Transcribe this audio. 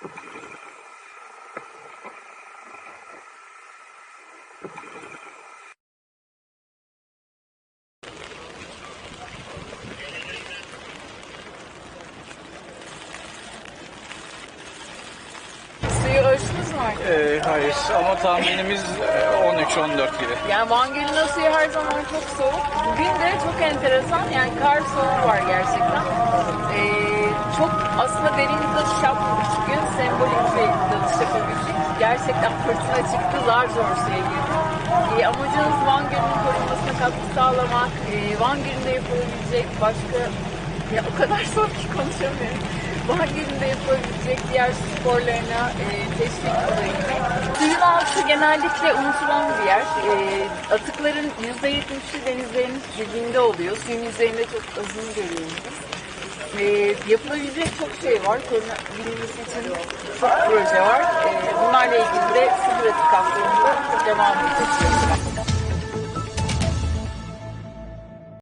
Suyu ölçtünüz mü? Ee, hayır ama tahminimiz e, 13-14 gibi. Yani Van Gölü'nün suyu her zaman çok soğuk. Bugün de çok enteresan yani kar soğuğu var gerçekten. Ee, çok aslında derinlikte şey yapmadık bugün. Sembolik bir dalış yapabildik. Gerçekten fırtına çıktı. Zar zor girdik. Ee, amacımız Van Gölü'nün korunmasına katkı sağlamak. Ee, Van Gölü'nde yapılabilecek başka... Ya o kadar soğuk ki konuşamıyorum. Gölü'nde yapılabilecek diğer sporlarına e, teşvik olabilmek. Suyun altı genellikle unutulan bir yer. E, atıkların %70'i denizlerin dibinde oluyor. Suyun üzerinde çok azını görüyoruz. E, yapılabilecek çok şey var. Korunabilmesi için çok proje var. E, bunlarla ilgili de sıfır atık haftalarında devam edeceğiz.